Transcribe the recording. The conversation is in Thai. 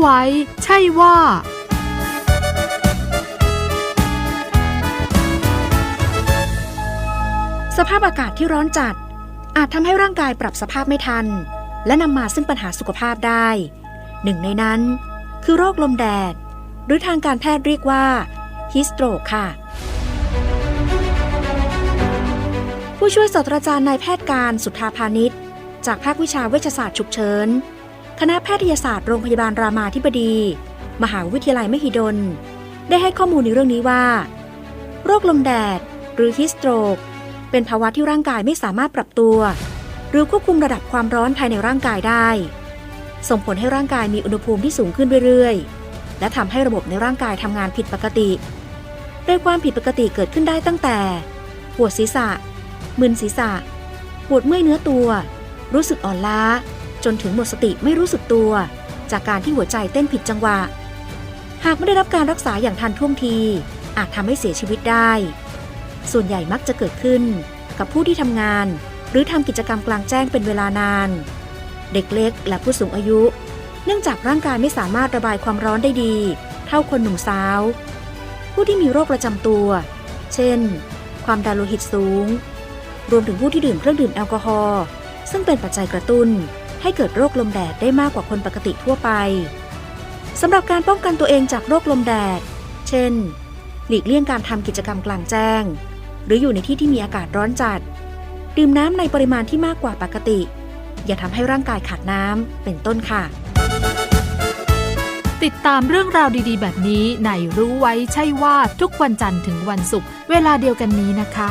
ไว้ ใช่ว่า สภาพอากาศที่ร้อนจัด อาจทำให้ร่างกายปรับสภาพไม่ทัน และนำมาซึ่งปัญหาสุขภาพได้ หนึ่งในนั้น คือโรคลมแดด หรือทางการแพทย์เรียกว่าฮิสโตรกค่ะ ผู้ช่วยศาสตราจารย์นายแพทย์การสุทธาพาณิชย์ จากภาควิชาเวชศาสตร์ฉุกเฉิน คณะแพทยศาสตร์โรงพยาบาลรามาธิบดี มหาวิทยาลัยมหิดล ได้ให้ข้อมูลในเรื่องนี้ว่า โรคลมแดด หรือฮิสโตรก เป็นภาวะที่ร่างกายไม่สามารถปรับตัว หรือควบคุมระดับความร้อนภายในร่างกายได้ ส่งผลให้ร่างกายมีอุณหภูมิที่สูงขึ้นเรื่อยๆ และทำให้ระบบในร่างกายทำงานผิดปกติ โดยความผิดปกติเกิดขึ้นได้ตั้งแต่ ปวดศีรษะมึนศีรษะ ปวดเมื่อยเนื้อตัว รู้สึกอ่อนล้า จนถึงหมดสติไม่รู้สึกตัว จากการที่หัวใจเต้นผิดจังหวะ หากไม่ได้รับการรักษาอย่างทันท่วงที อาจทำให้เสียชีวิตได้ ส่วนใหญ่มักจะเกิดขึ้น กับผู้ที่ทำงาน หรือทำกิจกรรมกลางแจ้งเป็นเวลานาน เด็กเล็กและผู้สูงอายุ เนื่องจากร่างกายไม่สามารถระบายความร้อนได้ดี เท่าคนหนุ่มสาว ผู้ที่มีโรคประจำตัว เช่น ความดันโลหิตสูง รวมถึงผู้ที่ดื่มเครื่องดื่มแอลกอฮอล์ซึ่งเป็นปัจจัยกระตุ้น ให้เกิดโรคลมแดดได้มากกว่าคนปกติทั่วไปสำหรับการป้องกันตัวเองจากโรคลมแดด เช่น หลีกเลี่ยงการทำกิจกรรมกลางแจ้ง หรืออยู่ในที่ที่มีอากาศร้อนจัด ดื่มน้ำในปริมาณที่มากกว่าปกติ อย่าทำให้ร่างกายขาดน้ำเป็นต้นค่ะ ติดตามเรื่องราวดีๆ แบบนี้ในรู้ไว้ใช่ว่าทุกวันจันทร์ถึงวันศุกร์เวลาเดียวกันนี้นะคะ